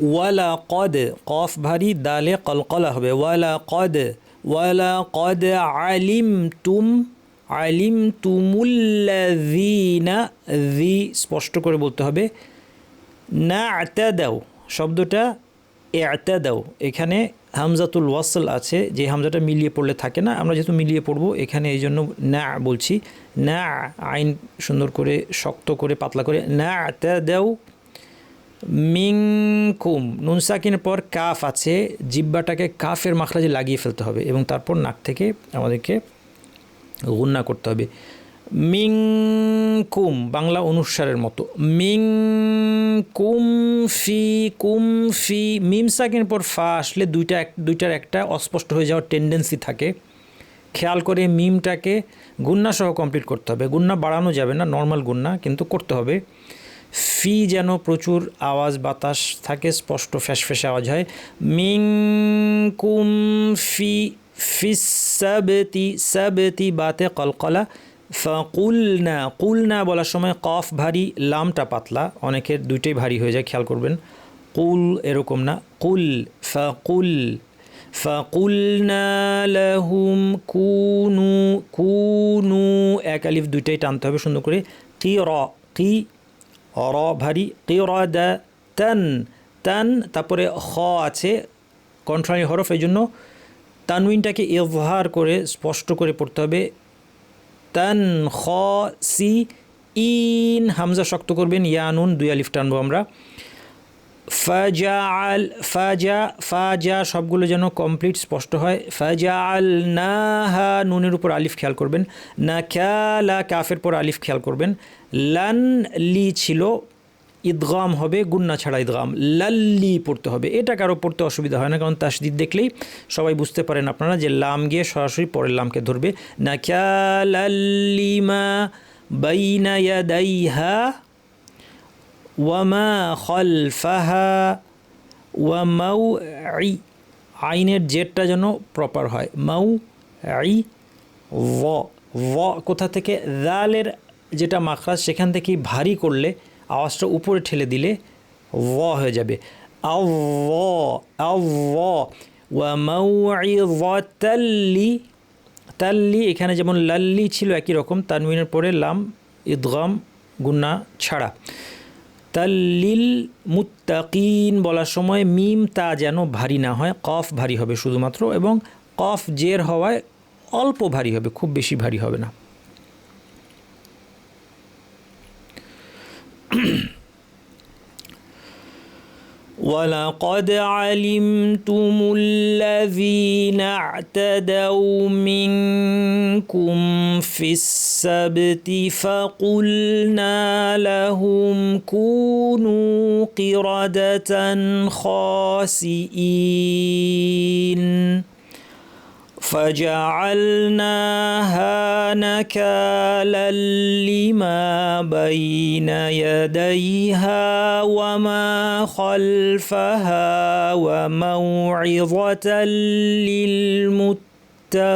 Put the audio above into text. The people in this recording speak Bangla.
ওয়ালা কদ, কফ ভারী দালে কলকলা হবে। ওয়ালা কদ ওয়ালা কদ আলিম তুম আলিম তুমুল্লাযীনা জি স্পষ্ট করে বলতে হবে। না আত্যা দাও শব্দটা দাও এখানে হামজাতুল ওয়াসল আছে, যে হামজাটা মিলিয়ে পড়লে থাকে না। আমরা যেহেতু মিলিয়ে পড়ব, এখানে এই জন্য না বলছি। না আইন সুন্দর করে, শক্ত করে, পাতলা করে না দাও মিংকুম নুন সাকিনের পর কাফ আছে, জিব্বাটাকে কাফের মাখরাজে লাগিয়ে ফেলতে হবে এবং তারপর নাক থেকে আমাদেরকে গুন্না করতে হবে। মিং কুম বাংলা অনুসারের মতো। মিং কুম ফি কুম ফি, মিম সাকিনের পর ফা আসলে দুইটা এক, দুইটার একটা অস্পষ্ট হয়ে যাওয়ার টেন্ডেন্সি থাকে। খেয়াল করে মিমটাকে গুন্না সহ কমপ্লিট করতে হবে। গুন্না বাড়ানো যাবে না নর্মাল গুন্না কিন্তু করতে হবে। ফি যেন প্রচুর আওয়াজ বাতাস থাকে, স্পষ্ট ফ্যাস ফ্যাসে আওয়াজ হয়। মিং কুম ফি ফিস সাবেতি বাতে কলকলা ফাকুলনা। কুলনা বলার সময় কফ ভারী, লামটা পাতলা। অনেকের দুইটাই ভারী হয়ে যায়, খেয়াল করবেন। কুল এরকম না। কুল ফাকুল ফাকুলনা লাহুম কুনু কুনু। এক আলিফ দুইটাই টানতে হবে সুন্দর করে। কি র কি র ভারী কি র দা তান তান তারপরে খ আছে কন্ট্রানি হরফ এই জন্য তানউইনটাকে ইজহার করে স্পষ্ট করে পড়তে হবে। তান, খ, সি, ইন, হামজা শক্ত করবেন, ইয়ানুন, দুই আলিফ টানবো আমরা। ফাজা আল ফাজা ফাজা সবগুলো যেন কমপ্লিট স্পষ্ট হয়। ফাজা আল না হা নুনের উপর আলিফ খেয়াল করবেন। না খ্যালা কাফের পর আলিফ খেয়াল করবেন। লান, লি ছিল ঈদগাম হবে, গুন্না ছাড়া ঈদগাম লাল্লি পড়তে হবে। এটা কারও পড়তে অসুবিধা হয় না, কারণ তাসদিদ দেখলেই সবাই বুঝতে পারেন আপনারা যে লাম গিয়ে সরাসরি পরের লামকে ধরবে। না খ্যালাল্লিমা বাইনা ইয়াদাইহা ওয়ামা খলফাহা ওয়ামাউ আই আইনের জেটটা যেন প্রপার হয়। মাউ আই ভ ভ কোথা থেকে? দালের যেটা মাখরাজ, সেখান থেকে ভারী করলে আওয়াজটা উপরে ঠেলে দিলে ভ হয়ে যাবে। আও ওয়ামাউতাল্লি তাল্লি এখানে যেমন লাল্লি ছিল একই রকম তানবিনের পরে লাম ঈদগাম গুন্না ছাড়া। তাল্লিল মুত্তাকিন বলার সময় মিম তা যেন ভারী না হয়, কফ ভারী হবে শুধুমাত্র এবং কফ জের হওয়ায় অল্প ভারী হবে, খুব বেশি ভারী হবে না। ولقد علمتم الذين اعتدوا منكم في السبت فقلنا لهم كونوا قردة خاسئين. فجعلناها نكالا لما بين يديها وما خلفها وموعظة للمتقين.